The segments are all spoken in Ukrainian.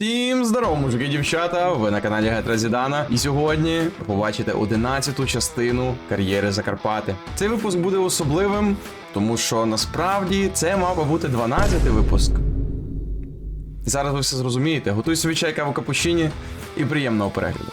Всім здорово, мужики дівчата! Ви на каналі Гетра Зідана. І сьогодні побачите 11-ту частину кар'єри Закарпати. Цей випуск буде особливим, тому що насправді це мав би бути 12-й випуск. І зараз ви все зрозумієте. Готуй собі чай каву капучині і приємного перегляду.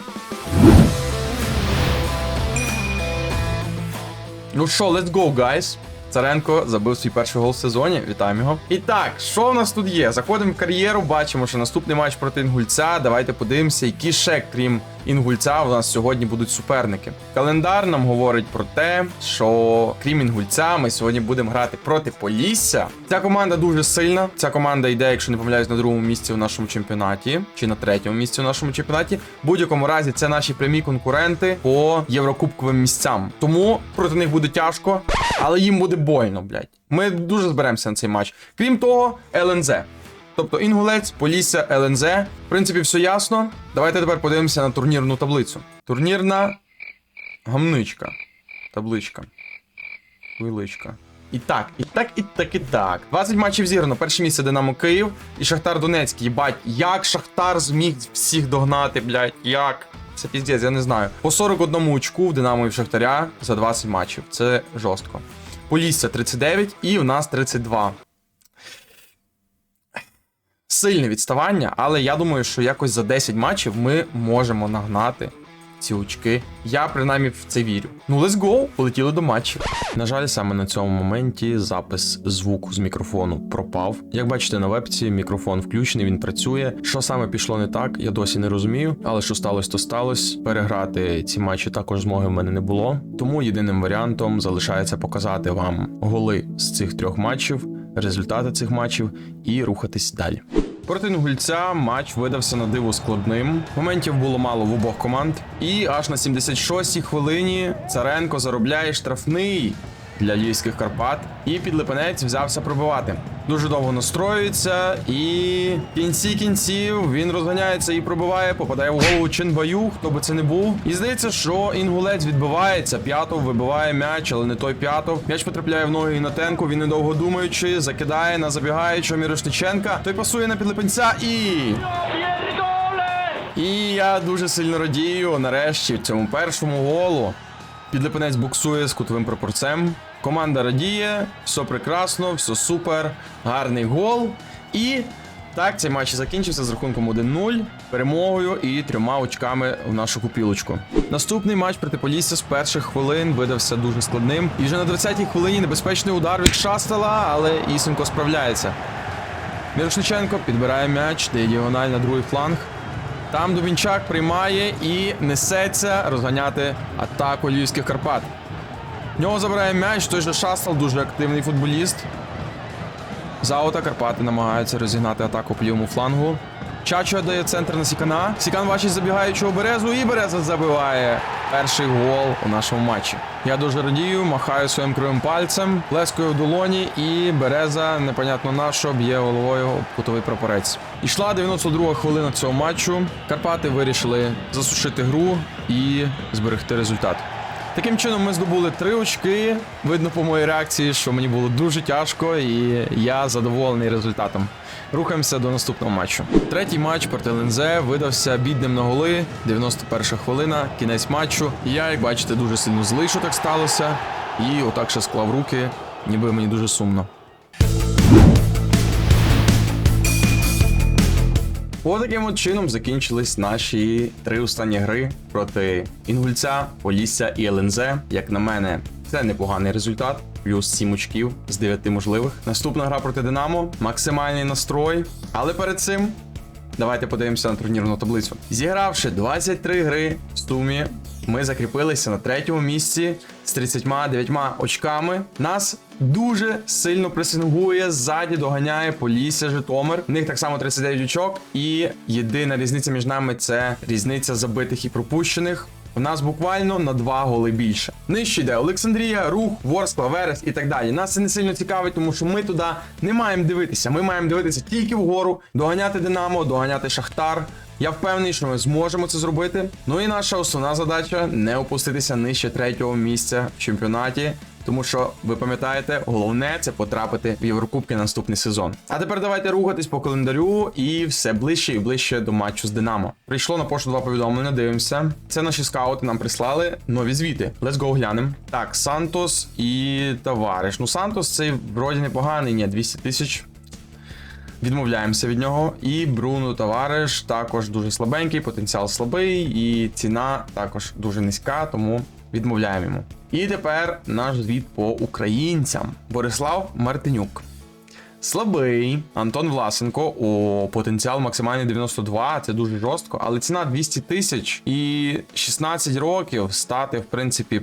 Ну що, let's go, guys. Царенко забив свій перший гол в сезоні. Вітаємо його. І так, що в нас тут є? Заходимо в кар'єру, бачимо, що наступний матч проти інгульця. Давайте подивимося, які ще, крім інгульця, у нас сьогодні будуть суперники. Календар нам говорить про те, що крім інгульця, ми сьогодні будемо грати проти Полісся. Ця команда дуже сильна. Ця команда йде, якщо не помиляюсь, на другому місці в нашому чемпіонаті, чи на третьому місці в нашому чемпіонаті. В будь-якому разі це наші прямі конкуренти по єврокубковим місцям. Тому проти них буде тяжко, але їм буде больно, блядь. Ми дуже зберемося на цей матч. Крім того, ЛНЗ. Тобто Інгулець, Полісся, ЛНЗ. В принципі, все ясно. Давайте тепер подивимося на турнірну таблицю. Турнірна гамничка. Табличка. Виличка. І так, і так, і так, і так. 20 матчів зіграно. Перше місце Динамо Київ і Шахтар Донецький. Єбать, як Шахтар зміг всіх догнати, блядь, як? Це піздець, я не знаю. По 41 очку в Динамо і в Шахтаря за 20 матчів. Це жорстко. Полісся 39 і у нас 32. Сильне відставання, але я думаю, що якось за 10 матчів ми можемо нагнати ці очки. Я принаймні в це вірю. Ну, let's go! Полетіли до матчів. На жаль, саме на цьому моменті запис звуку з мікрофону пропав. Як бачите, на вебці мікрофон включений, він працює. Що саме пішло не так, я досі не розумію. Але що сталося, то сталося. Переграти ці матчі також змоги в мене не було. Тому єдиним варіантом залишається показати вам голи з цих трьох матчів, результати цих матчів і рухатись далі. Проти Інгульця матч видався на диво складним. Моментів було мало в обох команд. І аж на 76-й хвилині Царенко заробляє штрафний для львівських Карпат. І підлипанець взявся пробивати. Дуже довго настроюється, і в кінці кінців він розганяється і пробиває, попадає в голову Чинбаю, хто би це не був. І здається, що інгулець відбивається. П'ятов вибиває м'яч, але не той п'ятов. М'яч потрапляє в ноги Ігнатенку, Він недовго думаючи, закидає на забігаючого Мірошниченка. Той пасує на підлипанця і. І я дуже сильно радію нарешті цьому першому голу. Підлипинець буксує з кутовим прапорцем. Команда радіє, все прекрасно, все супер, гарний гол. І так, цей матч закінчився з рахунком 1-0, перемогою і трьома очками в нашу купілочку. Наступний матч проти Полісся з перших хвилин видався дуже складним. І вже на 20-й хвилині небезпечний удар від Шастела, але Ісенко справляється. Мірошниченко підбирає м'яч, дає діагональ на другий фланг. Там Дубінчак приймає і несеться розганяти атаку львівських Карпат. В нього забирає м'яч, той же Шастал, дуже активний футболіст. Заута Карпати намагаються розігнати атаку по лівому флангу. Чачо дає центр на Сікана. Сікан бачить забігаючого Березу і Береза забиває перший гол у нашому матчі. Я дуже радію, махаю своїм кривим пальцем, плескою в долоні, і Береза, непонятно на що, б'є головою кутовий прапорець. Ішла 92 хвилина цього матчу. Карпати вирішили засушити гру і зберегти результат. Таким чином, ми здобули три очки. Видно по моїй реакції, що мені було дуже тяжко, і я задоволений результатом. Рухаємося до наступного матчу. Третій матч проти ЛНЗ видався бідним на голи. 91 хвилина, кінець матчу. Я, як бачите, дуже сильно злий, що так сталося. І отак ще склав руки, ніби мені дуже сумно. Ось таким от чином закінчились наші три останні гри проти Інгульця, Полісся і ЛНЗ. Як на мене, це непоганий результат. Плюс 7 очків з 9 можливих. Наступна гра проти Динамо. Максимальний настрой. Але перед цим давайте подивимося на турнірну таблицю. Зігравши 23 гри в сумі, ми закріпилися на третьому місці з 39 очками. Нас дуже сильно пресингує, ззаді доганяє Полісся Житомир. В них так само 39 очок. І єдина різниця між нами це різниця забитих і пропущених. У нас буквально на два голи більше. Нижче йде Олександрія, Рух, Ворскла, Верес і так далі. Нас це не сильно цікавить, тому що ми туди не маємо дивитися. Ми маємо дивитися тільки вгору, доганяти Динамо, доганяти Шахтар. Я впевнений, що ми зможемо це зробити. Ну і наша основна задача не опуститися нижче третього місця в чемпіонаті Тому що ви пам'ятаєте, головне це потрапити в Єврокубки наступний сезон. А тепер давайте рухатись по календарю і все ближче і ближче до матчу з Динамо. Прийшло на пошту два повідомлення. Дивимося. Це наші скаути нам прислали нові звіти. Let's go глянемо. Так, Сантос і товариш. Ну, Сантос цей вроді непоганий, ні, 200 тисяч. Відмовляємося від нього. І Бруно товариш також дуже слабенький, потенціал слабий, і ціна також дуже низька, тому відмовляємо йому. І тепер наш звіт по українцям. Борислав Мартинюк. Слабий Антон Власенко. О, потенціал максимальний 92, це дуже жорстко, але ціна 200 тисяч і 16 років стати, в принципі,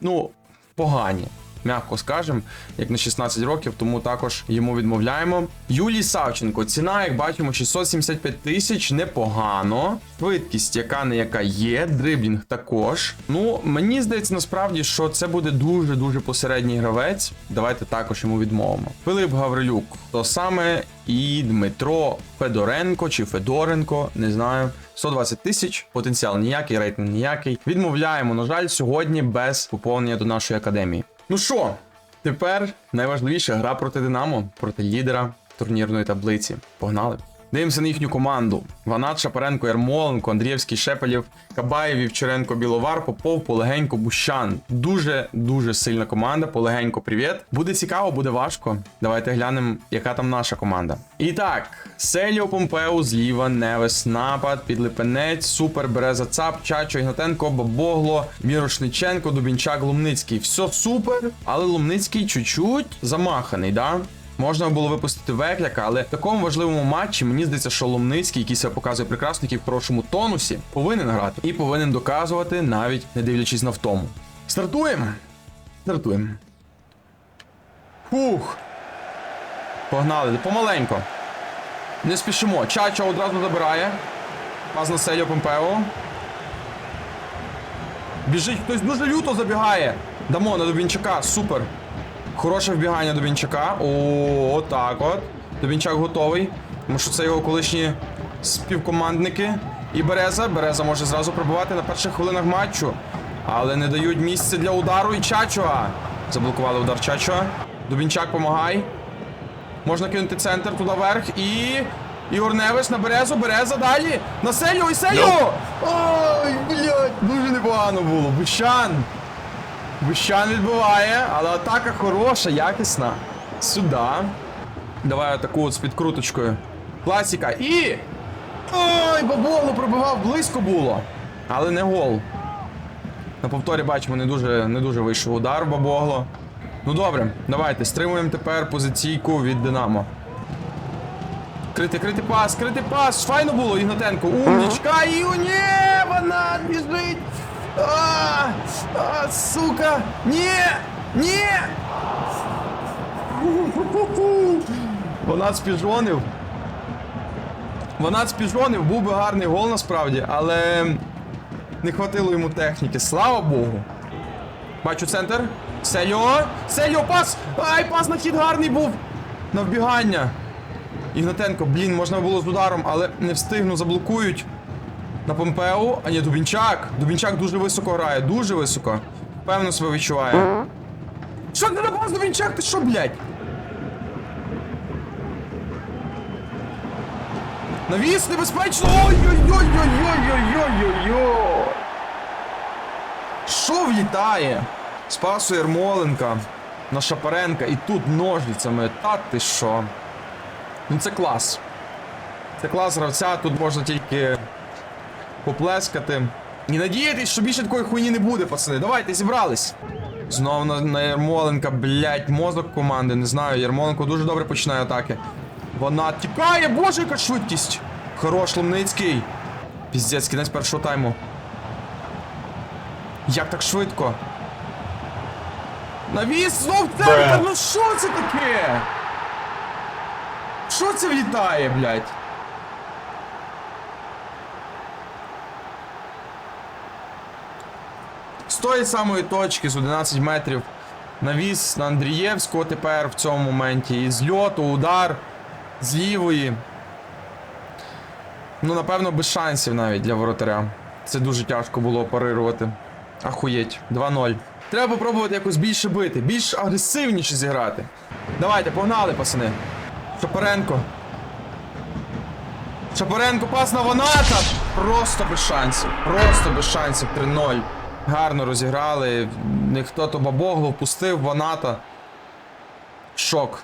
ну, погані. М'яко скажемо, як на 16 років, тому також йому відмовляємо. Юлій Савченко, ціна, як бачимо, 675 тисяч, непогано. Швидкість, яка не яка є, дриблінг також. Ну, мені здається, насправді, що це буде дуже-дуже посередній гравець. Давайте також йому відмовимо. Филип Гаврилюк, то саме, і Дмитро Федоренко чи Федоренко, не знаю. 120 тисяч, потенціал ніякий, рейтинг ніякий. Відмовляємо, на жаль, сьогодні без поповнення до нашої академії. Ну що, тепер найважливіша гра проти Динамо, проти лідера турнірної таблиці. Погнали! Дивимося на їхню команду. Ванат, Шапаренко, Ярмоленко, Андрієвський, Шепелєв, Кабаєв, Вівчаренко, Біловар, Попов, Полегенько, Бущан. Дуже дуже сильна команда. Полегенько, привіт. Буде цікаво, буде важко. Давайте глянемо, яка там наша команда. І так, Селіо Помпеу зліва, Невес, напад, Підлипенець, Супер, Береза Цап, Чачо, Ігнатенко, Бабогло, Мірошниченко, Дубінчак, Лумницький. Все супер, але Лумницький чуть-чуть замаханий, да? Можна було випустити Векляка, але в такому важливому матчі мені здається, що Ломницький, який себе показує прекрасно, який в хорошому тонусі, повинен грати і повинен доказувати, навіть не дивлячись на втому. Стартуємо! Стартуємо. Фух. Погнали, помаленько. Не спішимо. Чачо одразу забирає. Паз на Селіо Помпео. Біжить, хтось дуже люто забігає. Дамо на Дубінчака, супер. Хороше вбігання Дубінчака. О, отак от. Дубінчак готовий. Тому що це його колишні співкомандники. І Береза. Береза може зразу пробивати на перших хвилинах матчу. Але не дають місце для удару і Чачуа. Заблокували удар Чачуа. Дубінчак помагай. Можна кинути центр туди вверх і. Ігор Невиш на Березу, Береза далі. На Селю і Селю! Ой, блядь, дуже непогано було. Бущан. Бущан відбиває, але атака хороша, якісна. Сюди. Давай атаку от з підкруточкою. Класіка. І. Ой, баболо пробивав, близько було. Але не гол. На повторі бачимо, не дуже, не дуже вийшов удар бабогло. Ну добре, давайте стримуємо тепер позиційку від Динамо. Крити, крити пас, крити пас. Файно було, Ігнатенко. Умнічка, і у ні, вона біжить. А, а, сука! Ні! Ні! Вона спіжонив. Вона спіжонив, був би гарний гол насправді, але не хватило йому техніки. Слава Богу. Бачу центр. Сельо! Сельо, пас! Ай, пас на хід гарний був! На вбігання. Ігнатенко, блін, можна було з ударом, але не встигну, заблокують. На Помпео, а ні, Дубінчак. Дубінчак дуже високо грає, дуже високо. Певно себе відчуває. Що ти напав Дубінчак? Ти що, блядь? Навіс небезпечно! Ой-ой-ой-ой-ой-ой-ой-ой-ой! Що влітає? Спасу Ярмоленка на Шапаренка і тут ножницями. Та ти що? Ну це клас. Це клас гравця, тут можна тільки поплескати. І надіятись, що більше такої хуйні не буде, пацани. Давайте зібрались. Знову на, на Ярмоленка, блять, мозок команди, не знаю. Ярмоленко дуже добре починає атаки. Вона тікає, боже, яка швидкість! Хорош Ломницький. Піздець, кінець першого тайму. Як так швидко? Навіс знов центр, ну що це таке? Що це влітає, блядь? Тої самої точки, з 11 метрів, навіс на Андрієвського тепер в цьому моменті. І з льоту, удар з лівої. Ну, напевно, без шансів навіть для воротаря. Це дуже тяжко було парирувати. Ахуєть. 2-0. Треба попробувати якось більше бити, більш агресивніше зіграти. Давайте, погнали, пацани. Шапаренко. Шапаренко пас на Ваната. Просто без шансів. Просто без шансів. 3-0. Гарно розіграли. Ніхто то бабогло впустив Ваната. Шок.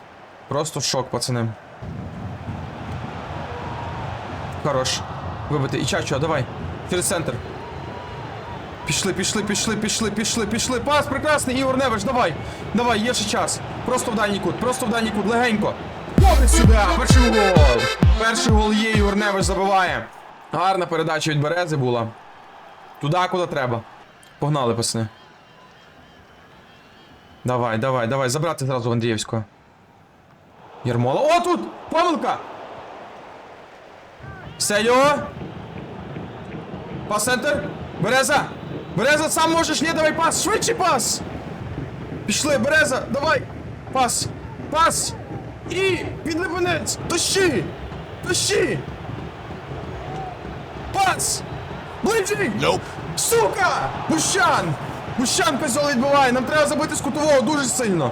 Просто шок, пацани. Хорош. Вибити. І Чачо, давай. Через центр. Пішли, пішли, пішли, пішли, пішли, пішли. Пас прекрасний, Ігор Невиш, давай. Давай, є ще час. Просто в дальній кут, просто в дальній кут, легенько. Добре сюди, перший гол. Перший гол є, Ігор Невиш забиває. Гарна передача від Берези була. Туди, куди треба. Погнали, пацани. Давай, давай, давай, забрати зразу Андріївського. Ярмола. О, тут! Помилка! Сельо! Пас центр. Береза! Береза, сам можеш, ні, давай пас! Швидше пас! Пішли, Береза, давай! Пас! Пас! І підлипинець! Тащи! Тащи! Пас! Ближчий! Nope. Сука! Бущан! Бущан козьол відбиває, нам треба забити з кутового дуже сильно.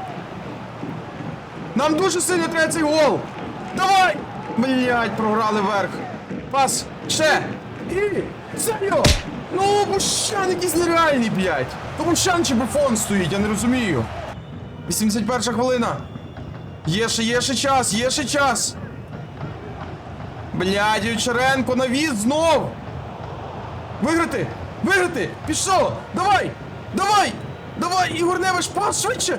Нам дуже сильно треба цей гол! Давай! Блять, програли верх. Пас! Ще! І! Серйо! Ну, Бущан якийсь нереальний, блять! То Бущан чи Буфон стоїть, я не розумію. 81 хвилина. Є ще, є ще час, є ще час. Блядь, Ючеренко навіз знов! Виграти! Виграти! Пішло! Давай! Давай! Давай! Ігор Невиш, пас швидше!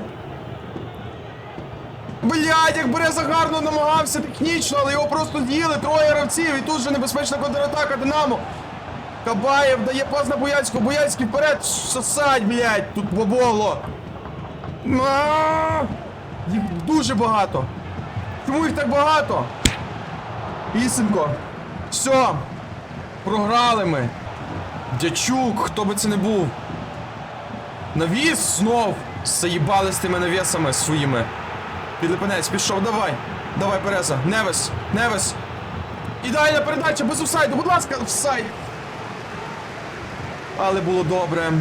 Блядь, як Береза гарно намагався технічно, але його просто з'їли троє гравців і тут же небезпечна контратака Динамо. Кабаєв дає пас на Бояцьку, Бояцький вперед, сосать, блядь, тут боболо. Їх дуже багато. Чому їх так багато? Ісенко. Все. Програли ми. Дячук, хто би це не був. Навіс знов. Заїбали з тими навісами своїми. Підлипинець, пішов, давай. Давай, Береза. Невес. Невес. Ідеальна передача, без офсайду, будь ласка, офсайд. Але було добре.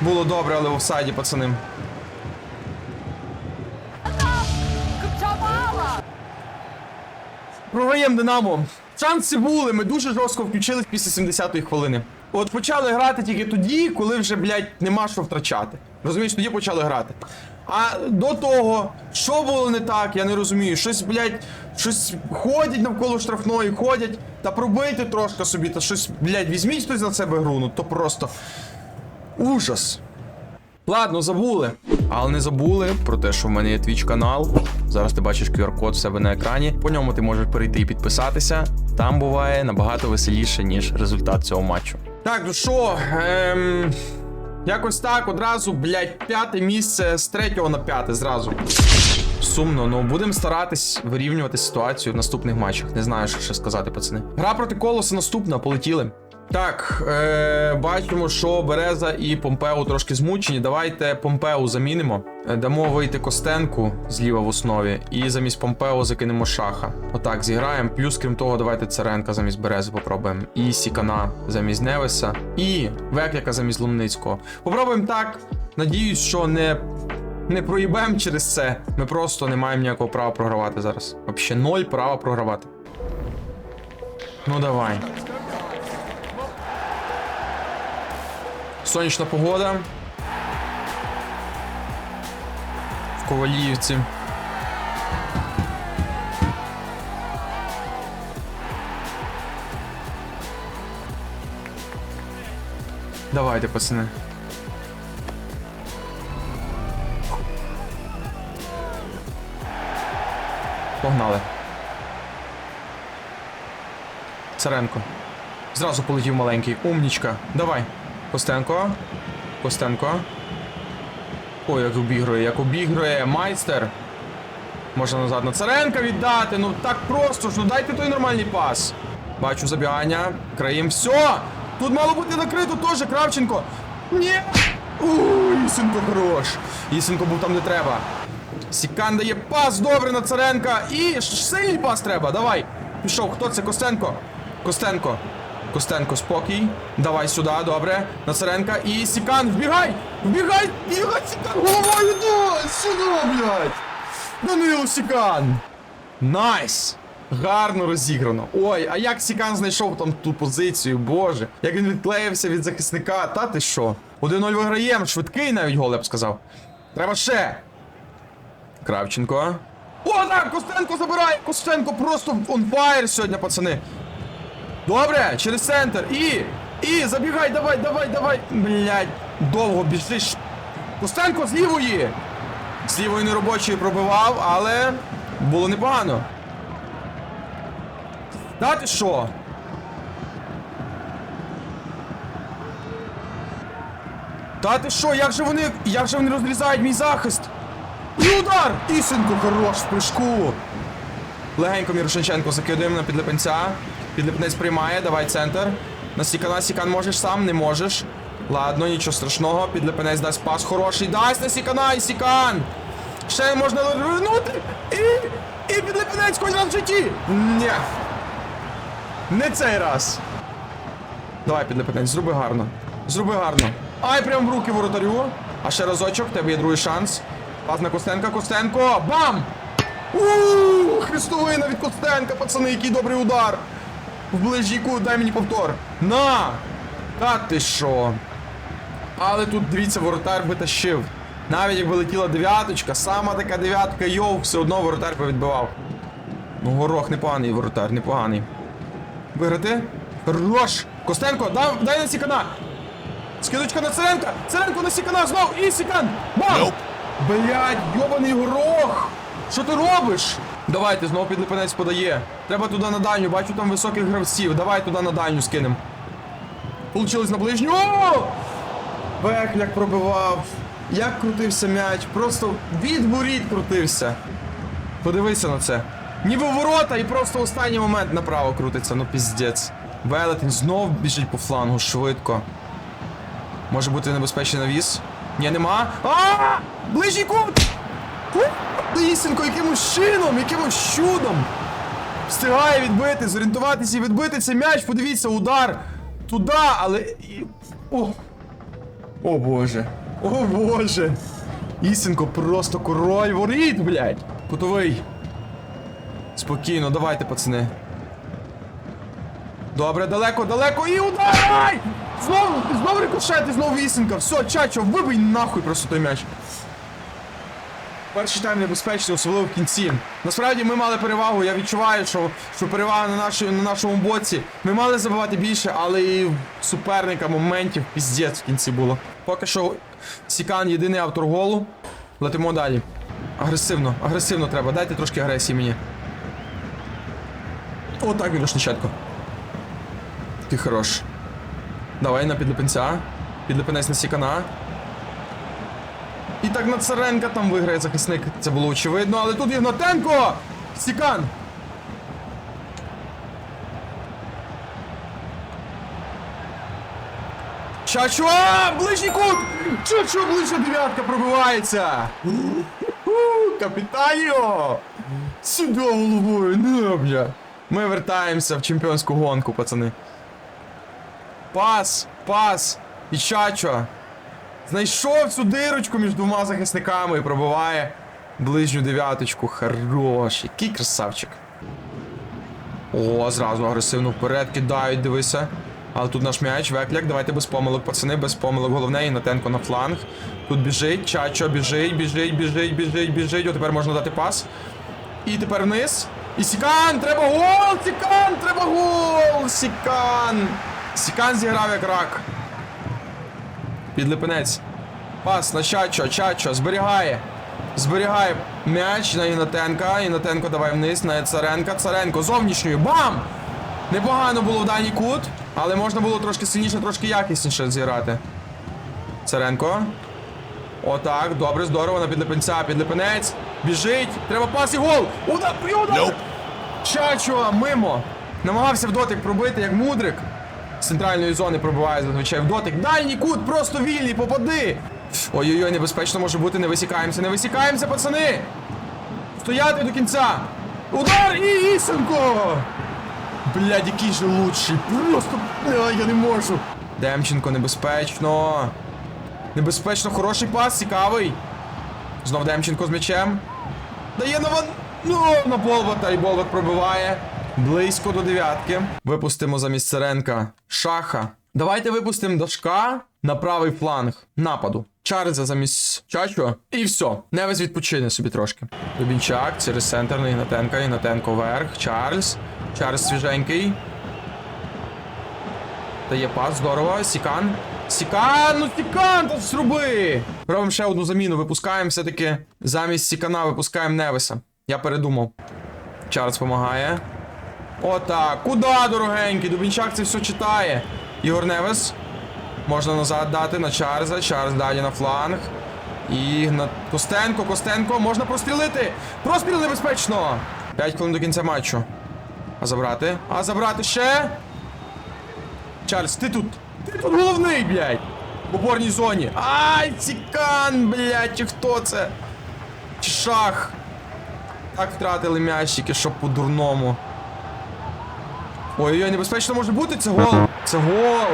Було добре, але в офсайді, пацани. Програємо Динамо. Шанси були, ми дуже жорстко включились після 70-ї хвилини. От почали грати тільки тоді, коли вже, блядь, нема що втрачати. Розумієш, тоді почали грати. А до того, що було не так, я не розумію. Щось, блядь, щось ходять навколо штрафної, ходять, та пробийте трошки собі, та щось, блядь, візьміть хтось на себе гру, ну то просто ужас. Ладно, забули. Але не забули про те, що в мене є твіч канал. Зараз ти бачиш QR-код в себе на екрані. По ньому ти можеш перейти і підписатися. Там буває набагато веселіше, ніж результат цього матчу. Так, ну що, ем, якось так одразу, блядь, п'яте місце з третього на п'яте зразу. Сумно, ну будемо старатись вирівнювати ситуацію в наступних матчах. Не знаю, що ще сказати, пацани. Гра проти колоса наступна, полетіли. Так, е, бачимо, що Береза і Помпео трошки змучені. Давайте Помпео замінимо. Е, Дамо вийти Костенку зліва в основі, і замість Помпео закинемо шаха. Отак, зіграємо. Плюс, крім того, давайте Царенка замість Берези попробуємо. І Сікана замість Невеса. І Векляка замість Лумницького. Попробуємо так. Надіюсь, що не. Не проїбемо через це. Ми просто не маємо ніякого права програвати зараз. Взагалі ноль права програвати. Ну давай. Сонячна погода. В Коваліївці. Давайте, пацани. Погнали. Царенко. Зразу полетів маленький. Умнічка. Давай. Костенко. Костенко. Ой, як обігрує, як обігрує майстер. Можна назад на Царенка віддати. Ну так просто ж, ну дайте той нормальний пас. Бачу забігання. Краєм. Все! Тут мало бути накрито теж, Кравченко. Ні! Уй, Ісенко хорош. Ісенко був там, де треба. Сікан дає пас добре на Царенка. І сильний пас треба. Давай. Пішов. Хто це? Костенко. Костенко. Костенко, спокій. Давай сюди, добре. Нацаренка і Сікан, вбігай! Вбігай! Вбігай, Сікан! Головою да! Сюди, блядь! Данило Сікан! Найс! Гарно розіграно. Ой, а як Сікан знайшов там ту позицію, боже. Як він відклеївся від захисника, та ти що? 1-0 виграємо, швидкий навіть гол, я б сказав. Треба ще. Кравченко. О, так, Костенко забирає! Костенко просто on fire сьогодні, пацани. Добре, через центр. І. І, забігай, давай, давай, давай. Блядь, довго біжиш. Костенко з лівої. З лівої неробочої пробивав, але було непогано. Та ти що? Та ти що, як же вони. Як же вони розрізають мій захист? І удар! Ісенко хорош в прыжку. Легенько Мірошниченко закидуємо на підлипенця. Підлипнець приймає, давай центр. На Сікана, Сікан можеш сам, не можеш. Ладно, нічого страшного. Підлипенець дасть пас хороший. Дасть на Сікана і Сікан! Ще можна вернути. І. І підлипенець хоч раз в житті! Ні. Не цей раз. Давай, підлипенець, зроби гарно. Зроби гарно. Ай, прям в руки воротарю. А ще разочок, в тебе є другий шанс. Пас на Костенка, Костенко. Бам! Ууу, хрестовина від Костенка, пацани, який добрий удар. В ближній кут, дай мені повтор. На! Та ти що? Але тут, дивіться, воротар би тащив. Навіть якби летіла дев'яточка, сама така дев'ятка, йоу, все одно воротар би відбивав. Ну, горох непоганий воротар, непоганий. Виграти? Хорош! Костенко, дай, дай на Сікана! Скидочка на Царенка! Царенко на Сікана знов! І Сікан! Бам! Блядь, йобаний горох! Що ти робиш? Давайте, знову підлипенець подає. Треба туди на дальню, бачу там високих гравців. Давай туди на дальню скинем. Получилось на ближню. О! Бех, як пробивав. Як крутився м'яч. Просто від воріт крутився. Подивися на це. Ніби ворота і просто останній момент направо крутиться, ну піздець. Велетень знов біжить по флангу швидко. Може бути небезпечний навіс? Ні, нема. А! Ближній кут! Лисенко якимось чином, якимось чудом. Встигає відбити, зорієнтуватися і відбити цей м'яч. Подивіться, удар. Туди, але. О! О боже. О боже. Ісенко просто король воріт, блядь. Кутовий. Спокійно, давайте, пацани. Добре, далеко, далеко і удар! Знову, знову рикошет і знову вісенка. Все, чачо, вибий нахуй просто той м'яч. Перший тайм небезпечний, особливо в кінці. Насправді ми мали перевагу. Я відчуваю, що, що перевага на, нашій, на нашому боці. Ми мали забивати більше, але і суперника моментів піздець в кінці було. Поки що Сікан єдиний автор голу. Летимо далі. Агресивно, агресивно треба. Дайте трошки агресії мені. Отак, Мірошниченко. Ти хорош. Давай на підлипенця. Підлипенець на Сікана. І так на Царенка там виграє захисник. Це було очевидно, але тут Ігнатенко! Сікан! Чачо! А, Ближній кут! Чачо, ближня дев'ятка пробивається! У-ху-ху, Капітаньо! Сюди головою, не, бля! Ми вертаємося в чемпіонську гонку, пацани. Пас, пас і Чачо. Знайшов цю дирочку між двома захисниками і пробиває ближню дев'яточку. Хорош, який красавчик. О, зразу агресивно вперед кидають, дивися. Але тут наш м'яч, векляк, давайте без помилок, пацани, без помилок. Головне, Ігнатенко на фланг. Тут біжить, Чачо, біжить, біжить, біжить, біжить, біжить. О, тепер можна дати пас. І тепер вниз. І Сікан! Треба гол! Сікан! Треба гол! Сікан! Сікан зіграв як рак. Підлипенець. Пас на Чачо, Чачо, зберігає. Зберігає м'яч на Ігнатенка. Ігнатенко давай вниз на Царенка. Царенко зовнішньою. Бам! Непогано було в даній кут, але можна було трошки сильніше, трошки якісніше зіграти. Царенко. Отак, добре, здорово, на підлипенця. Підлипенець. Біжить. Треба пас і гол. Удар, удар! Чачо, мимо. Намагався в дотик пробити, як мудрик. З центральної зони пробиває зазвичай в дотик. Дальній кут, просто вільний, попади. Ой-ой-ой, небезпечно може бути, не висікаємося, не висікаємося, пацани. Стояти до кінця. Удар і Ісенко. Блядь, який же лучший. Просто я не можу. Демченко, небезпечно. Небезпечно, хороший пас, цікавий. Знов Демченко з м'ячем. Дає на ван... Ну, на Болбата і Болбат пробиває. Близько до дев'ятки. Випустимо замість Сиренка Шаха. Давайте випустимо Дашка на правий фланг нападу. Чарльза замість Чачо. І все. Невес відпочине собі трошки. Дубінчак через центр на Ігнатенка. Ігнатенко вверх. Чарльз. Чарльз свіженький. Дає пас, здорово. Сікан. Сікан, ну Сікан, то зроби! Робимо ще одну заміну, випускаємо все-таки замість Сікана випускаємо Невеса. Я передумав. Чарльз допомагає. Отак. Куда, дорогенький? Дубінчак це все читає. Ігор Невес. Можна назад дати на Чарльза. Чарльз далі на фланг. І на Костенко, Костенко, можна прострілити! Простріл небезпечно! 5 хвилин до кінця матчу. А забрати? А забрати ще? Чарльз, ти тут. Ти тут головний, блядь! В опорній зоні. Ай, цікан, блядь, чи хто це? Чи шах? Так втратили м'ячики, щоб по-дурному. Ой-ой, небезпечно може бути, це гол. Це гол.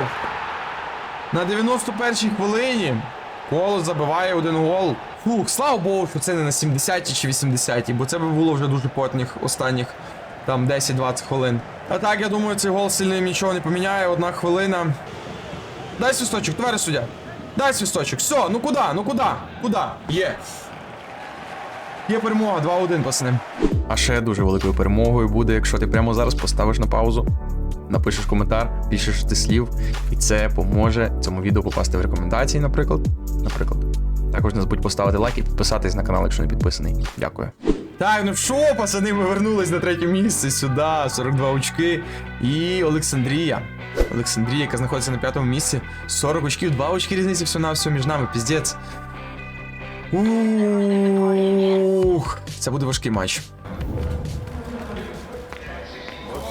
На 91-й хвилині Колос забиває один гол. Фух, слава Богу, що це не на 70-й чи 80-й, бо це би було вже дуже потних останніх там 10-20 хвилин. А так, я думаю, цей гол сильно нічого не поміняє. Одна хвилина. Дай свисточок, товариш суддя. Дай свисточок. Все, ну куди? Ну куди? Куди? Є. Є перемога, 2-1, пацани. А ще дуже великою перемогою буде, якщо ти прямо зараз поставиш на паузу, напишеш коментар, більше шести слів, і це поможе цьому відео попасти в рекомендації, наприклад. Наприклад. Також не забудь поставити лайк і підписатись на канал, якщо не підписаний. Дякую. Так, ну що, пацани, ми вернулись на третє місце сюди, 42 очки. І Олександрія. Олександрія, яка знаходиться на п'ятому місці. 40 очків, 2 очки різниці все на все між нами, піздець. Ух, це буде важкий матч.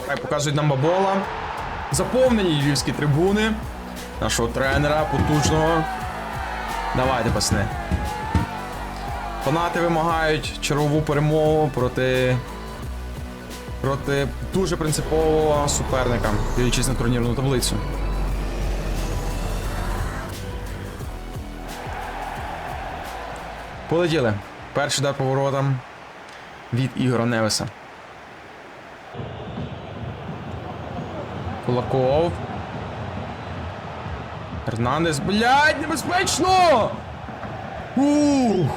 Хай показують нам бабола. Заповнені львівські трибуни. Нашого тренера потужного. Давайте, пасни. Фанати вимагають чергову перемогу проти. проти дуже принципового суперника, дивлячись на турнірну таблицю. Полетіли. Перший удар по воротам від Ігора Невеса. Кулаков. Ернандес. Блядь, небезпечно! Ух!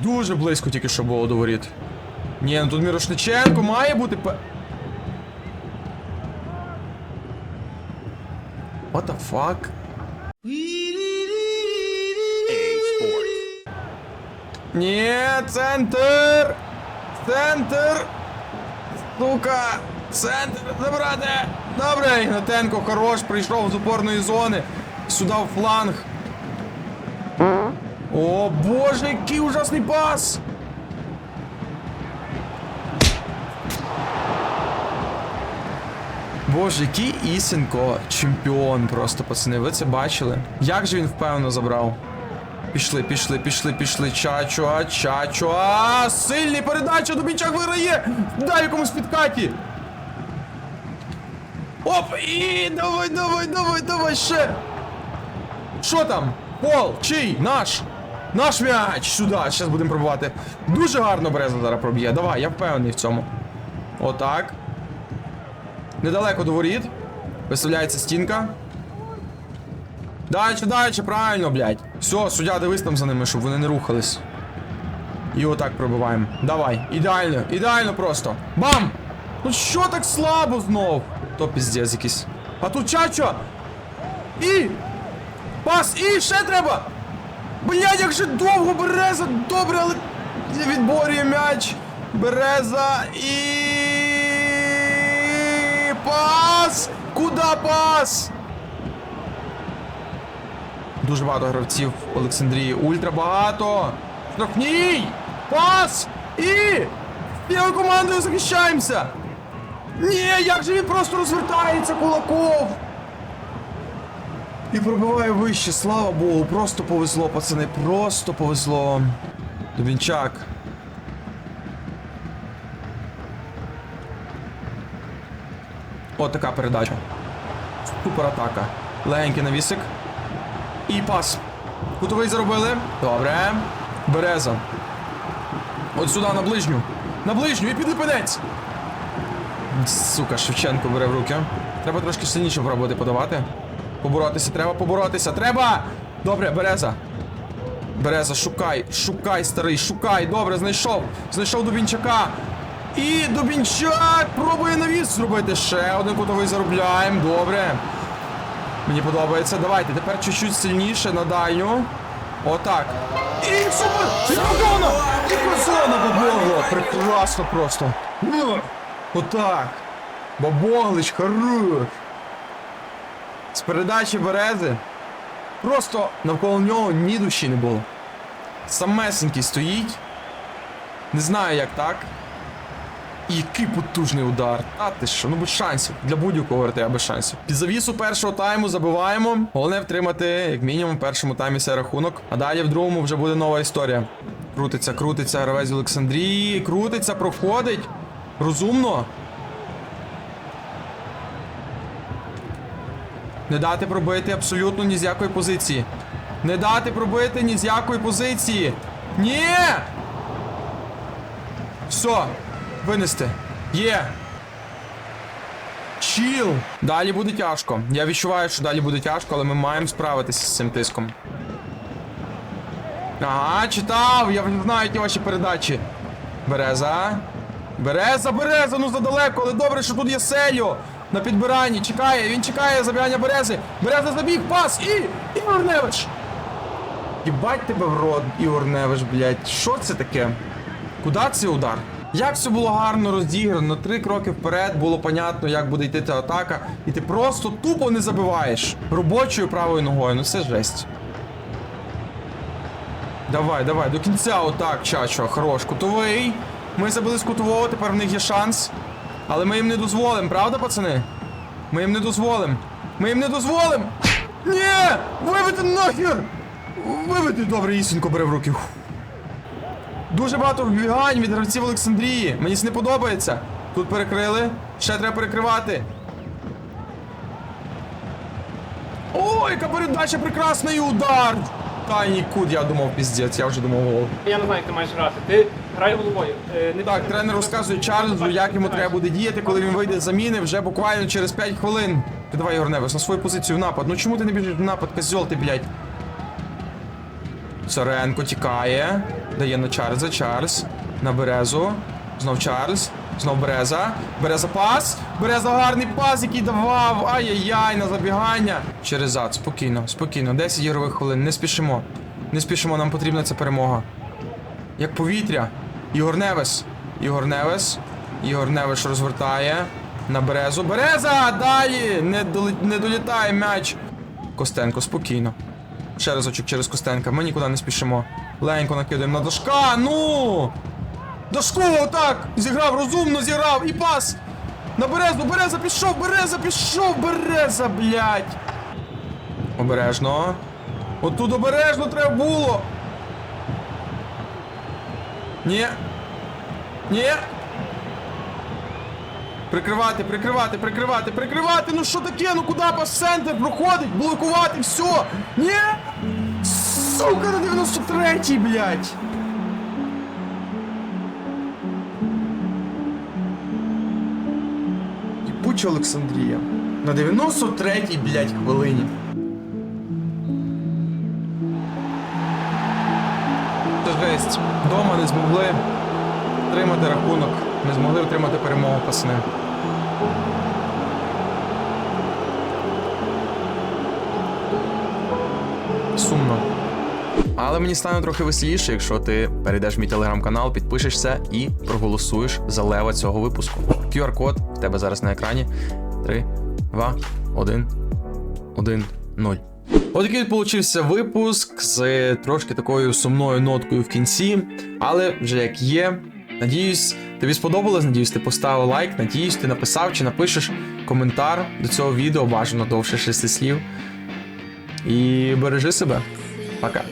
Дуже близько тільки що було до воріт. Ні, ну тут Мірошниченко має бути пе. What the fuck? Ні, центр! Центр! Сука! Центр! Забрати! Добре, Ігнатенко хорош, прийшов з упорної зони. Сюди в фланг. О, боже, який ужасний пас! Боже, який Ісенко чемпіон просто, пацани, ви це бачили? Як же він впевнено забрав? Пішли, пішли, пішли, пішли. Чачуа, чачуа. Сильний передача, Дубінчак виграє! Дай якомусь підкаті! Оп! І давай, давай, давай, давай ще! Що там? Пол, чий? Наш! Наш м'яч! Сюди, зараз будемо пробувати. Дуже гарно Береза зараз проб'є. Давай, я впевнений в цьому. Отак. Недалеко до воріт. Виставляється стінка. Дальше, дальше, правильно, блядь. Все, суддя, дивись там за ними, щоб вони не рухались. І отак пробиваємо. Давай. Ідеально, ідеально просто. Бам! Ну що так слабо знов? То піздець якийсь. А тут чачо! І! Пас! І ще треба! Блядь, як же довго Береза! Добре, але відборює м'яч! Береза і. Пас! Куда пас? Дуже багато гравців Олександрії. Ультра багато! Штрафній! Пас! І! Білою командою захищаємося! Ні, як же він просто розвертається, Кулаков! І пробиває вище, слава Богу, просто повезло, пацани, просто повезло. Дубінчак. От така передача. Супер атака. Легенький навісик. І пас. Кутовий заробили. Добре. Береза. От сюди на ближню. На ближню і підлипенець. Сука, Шевченко бере в руки. Треба трошки сильніше пробувати подавати. Поборотися, треба поборотися. Треба! Добре, береза. Береза, шукай, шукай, старий, шукай. Добре, знайшов. Знайшов Дубінчака. І Дубінчак пробує навіс зробити. Ще один кутовий заробляємо. Добре. Мені подобається. Давайте, тепер чуть-чуть сильніше на дальню. Отак. І супер! Зона! Зона бабогло! Прекрасно просто. Ну, Отак. Бабоглич, хорош. З передачі берези. Просто навколо нього ні душі не було. Самесенький стоїть. Не знаю, як так. Який потужний удар. А ти що, ну без шансів. Для будь-якого РТА без шансів. Під завісу першого тайму забиваємо. Головне втримати, як мінімум, в першому таймі цей рахунок. А далі в другому вже буде нова історія. Крутиться, крутиться, гравець Олександрії. Крутиться, проходить. Розумно. Не дати пробити абсолютно ні з якої позиції. Не дати пробити ні з якої позиції. Ні! Все, винести. Є. Чіл. Далі буде тяжко. Я відчуваю, що далі буде тяжко, але ми маємо справитися з цим тиском. Ага, читав, я знаю ті ваші передачі. Береза. Береза, береза, ну задалеко, але добре, що тут є Селю. На підбиранні. Чекає, він чекає забігання берези. Береза забіг, пас і. Ігор Невич. Їбать тебе в рот, Ігор Невич, блядь. Що це таке? Куди цей удар? Як все було гарно розіграно, три кроки вперед було понятно, як буде йти ця атака, і ти просто тупо не забиваєш робочою правою ногою. Ну це жесть. Давай, давай, до кінця отак, чачо, хорош, кутовий. Ми забили з кутового, тепер в них є шанс. Але ми їм не дозволимо, правда, пацани? Ми їм не дозволимо. Ми їм не дозволимо! Ні! Вибити нахер! Вибити! Добре, Ісенко бере в руки. Дуже багато вбігань від гравців Олександрії. Мені це не подобається. Тут перекрили. Ще треба перекривати. Ой, яка передача прекрасна і удар! Та нікуди, я думав, піздець, я вже думав гол. Я не знаю, як ти маєш грати. Ти грай головою. Е, Не Так, тренер розказує Чарльзу, як йому треба буде діяти, коли він вийде з заміни вже буквально через 5 хвилин. Ти давай, Ігор Невес, на свою позицію в напад. Ну чому ти не біжиш в напад, козьол ти, блядь? Царенко тікає. Дає на Чарльза, Чарльз. На Березу. Знов Чарльз. Знов Береза. Береза пас. Береза гарний пас, який давав. Ай-яй-яй, на забігання. Через зад, спокійно, спокійно. 10 ігрових хвилин. Не спішимо. Не спішимо, нам потрібна ця перемога. Як повітря. Ігор Невес. Ігор Невес. Ігор Невес розвертає. На Березу. Береза! Далі! Не долітає м'яч. Костенко, спокійно. Ще разочок через Костенка. Ми нікуди не спішимо. Легенько накидаємо на Дашка. Ну! Дашко, отак! Зіграв, розумно зіграв. І пас! На Березу, Береза пішов, Береза пішов, Береза, блядь! Обережно. Отут обережно треба було. Ні. Ні. Прикривати, прикривати, прикривати, прикривати. Ну що таке? Ну куди пас центр проходить? Блокувати, все. Ні. Сука, на 93-й, блядь. Єбуча Олександрія. На 93-й, блядь, хвилині. Жесть. Дома не змогли тримати рахунок, не змогли отримати перемогу пасни. Сумно. Але мені стане трохи веселіше, якщо ти перейдеш в мій телеграм-канал, підпишешся і проголосуєш за лева цього випуску. QR-код в тебе зараз на екрані. 3, 2, 1, 1, 0. Отакий получився випуск з трошки такою сумною ноткою в кінці, але вже як є. Надіюсь, тобі сподобалось, надіюсь, ти поставив лайк, надіюсь, ти написав чи напишеш коментар до цього відео, бажано довше 6 слів. І бережи себе. Пока.